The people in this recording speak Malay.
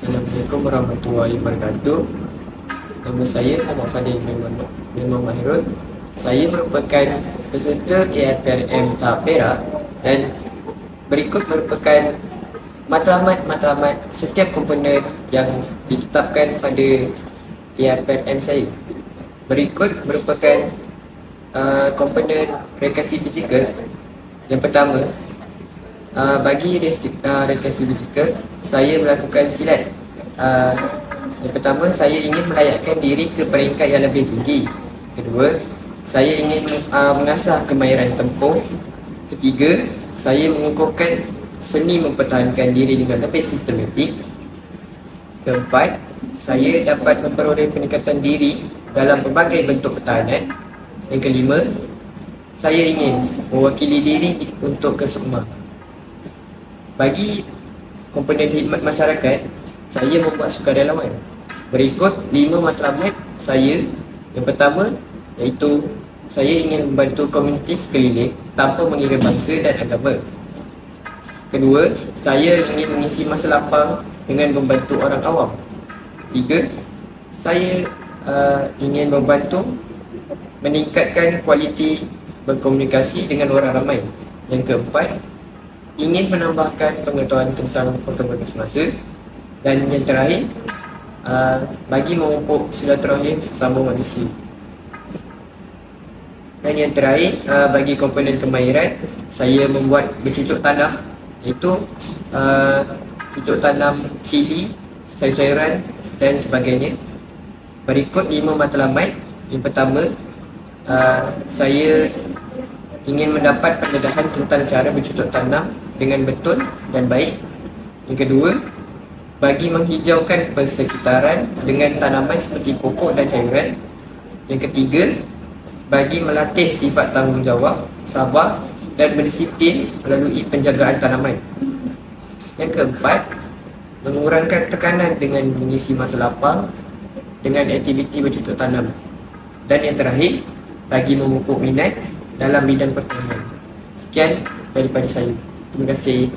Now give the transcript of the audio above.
Assalamualaikum warahmatullahi wabarakatuh. Nama saya Muhammad Fadil bin Muhammad- bin Muhammad Hirun Saya merupakan peserta AFPRM tahap Perak Dan berikut merupakan matlamat-matlamat setiap komponen yang ditetapkan pada AFPRM saya. Berikut merupakan uh, komponen rekasi fizikal. Yang pertama Uh, bagi res- uh, rekreasi fizikal, saya melakukan silat. Uh, yang pertama, saya ingin melayakkan diri ke peringkat yang lebih tinggi. Kedua, saya ingin uh, mengasah kemahiran tempuh. Ketiga, saya mengukuhkan seni mempertahankan diri dengan lebih sistematik. Keempat, saya dapat memperoleh peningkatan diri dalam pelbagai bentuk pertahanan. Yang kelima, saya ingin mewakili diri di- untuk kesemua. Bagi komponen khidmat masyarakat, saya membuat sukarelawan. Berikut lima matlamat saya. Yang pertama, iaitu saya ingin membantu komuniti sekeliling tanpa mengira bangsa dan agama. Kedua, saya ingin mengisi masa lapang dengan membantu orang awam. Ketiga, saya uh, ingin membantu meningkatkan kualiti berkomunikasi dengan orang ramai. Yang keempat, ingin menambahkan pengetahuan tentang perkembangan semasa dan yang terakhir uh, bagi memupuk silaturahim sesama manusia. Dan yang terakhir uh, bagi komponen kemahiran saya membuat bercucuk tanam iaitu uh, cucuk tanam cili, sayur-sayuran dan sebagainya. Berikut lima matlamat. Yang pertama, uh, saya ingin mendapat pendedahan tentang cara bercucuk tanam dengan betul dan baik. Yang kedua, bagi menghijaukan persekitaran dengan tanaman seperti pokok dan sayuran. Yang ketiga, bagi melatih sifat tanggungjawab, sabar dan berdisiplin melalui penjagaan tanaman. Yang keempat, mengurangkan tekanan dengan mengisi masa lapang dengan aktiviti bercucuk tanam. Dan yang terakhir, bagi memupuk minat dalam bidang pertanian. Sekian daripada saya. Terima kasih.